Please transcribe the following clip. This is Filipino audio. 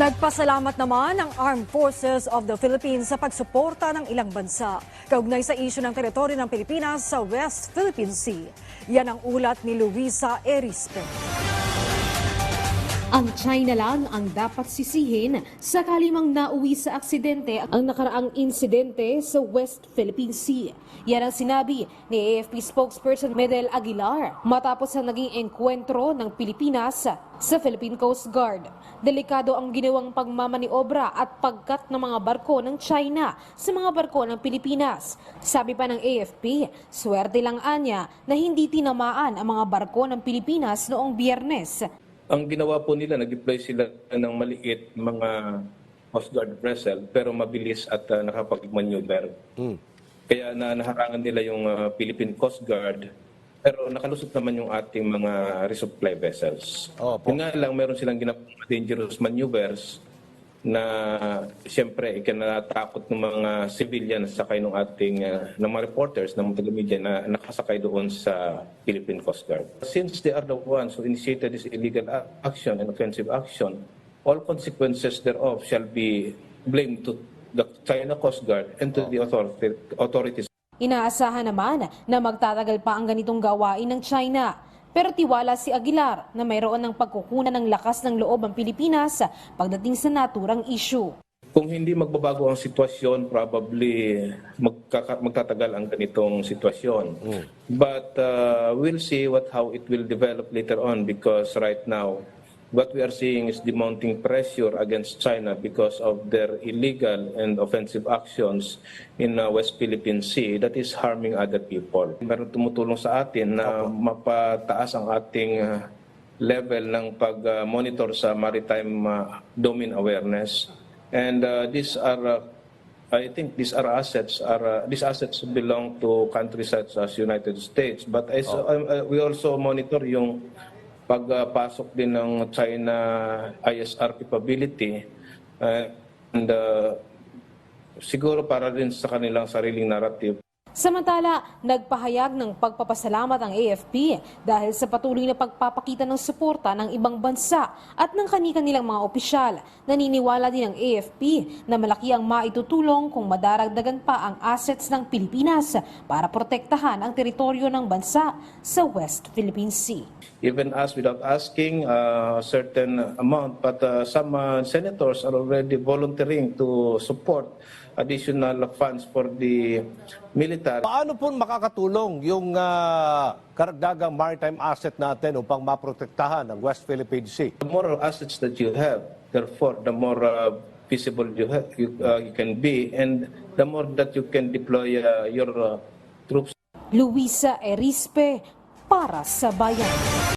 Nagpasalamat naman ang Armed Forces of the Philippines sa pagsuporta ng ilang bansa kaugnay sa isyu ng teritoryo ng Pilipinas sa West Philippine Sea. Yan ang ulat ni Luisa Erispe. Ang China lang ang dapat sisihin sakali mang nauwi sa aksidente ang nakaraang insidente sa West Philippine Sea. Yan ang sinabi ni AFP spokesperson Medel Aguilar matapos ang naging engkwentro ng Pilipinas sa Philippine Coast Guard. Delikado ang ginawang pagmamaniobra at pagkat ng mga barko ng China sa mga barko ng Pilipinas. Sabi pa ng AFP, swerte lang anya na hindi tinamaan ang mga barko ng Pilipinas noong biyernes Ang ginawa po nila, nag-deploy sila ng maliit mga Coast Guard vessel pero mabilis at uh, nakapag-maneuver. Kaya na naharangan nila yung uh, Philippine Coast Guard pero nakalusot naman yung ating mga resupply vessels. Opo. Yun nga lang, meron silang ginawang dangerous maneuvers na siyempre ikinatakot ng mga civilians sakay ng ating uh, ng mga reporters ng mga media na nakasakay doon sa Philippine Coast Guard. Since they are the ones who initiated this illegal action and offensive action, all consequences thereof shall be blamed to the China Coast Guard and to the authority, authorities Inaasahan naman na magtatagal pa ang ganitong gawain ng China. Pero tiwala si Aguilar na mayroon ng pagkukunan ng lakas ng loob ang Pilipinas pagdating sa naturang issue. Kung hindi magbabago ang sitwasyon, probably magkaka- magtatagal ang ganitong sitwasyon. But uh, we'll see what how it will develop later on because right now what we are seeing is the mounting pressure against China because of their illegal and offensive actions in uh, West Philippine Sea that is harming other people. Meron tumutulong sa atin na mapataas ang ating uh, level ng pag-monitor sa maritime uh, domain awareness. And uh, these are, uh, I think these are assets, are uh, these assets belong to countries such as United States. But as, uh, uh, we also monitor yung pagpasok din ng China ISR capability uh, and uh, siguro para din sa kanilang sariling narrative. Samantala, nagpahayag ng pagpapasalamat ang AFP dahil sa patuloy na pagpapakita ng suporta ng ibang bansa at ng kani-kanilang mga opisyal. Naniniwala din ang AFP na malaki ang maitutulong kung madaragdagan pa ang assets ng Pilipinas para protektahan ang teritoryo ng bansa sa West Philippine Sea. even us without asking a certain amount. But uh, some uh, senators are already volunteering to support additional funds for the military. Paano po makakatulong yung ah, karagdagang maritime asset natin upang maprotektahan ang West Philippine Sea? The more assets that you have, therefore, the more uh, visible you, have, you, uh, you can be, and the more that you can deploy uh, your uh, troops Luisa Erispe para sa Bayan.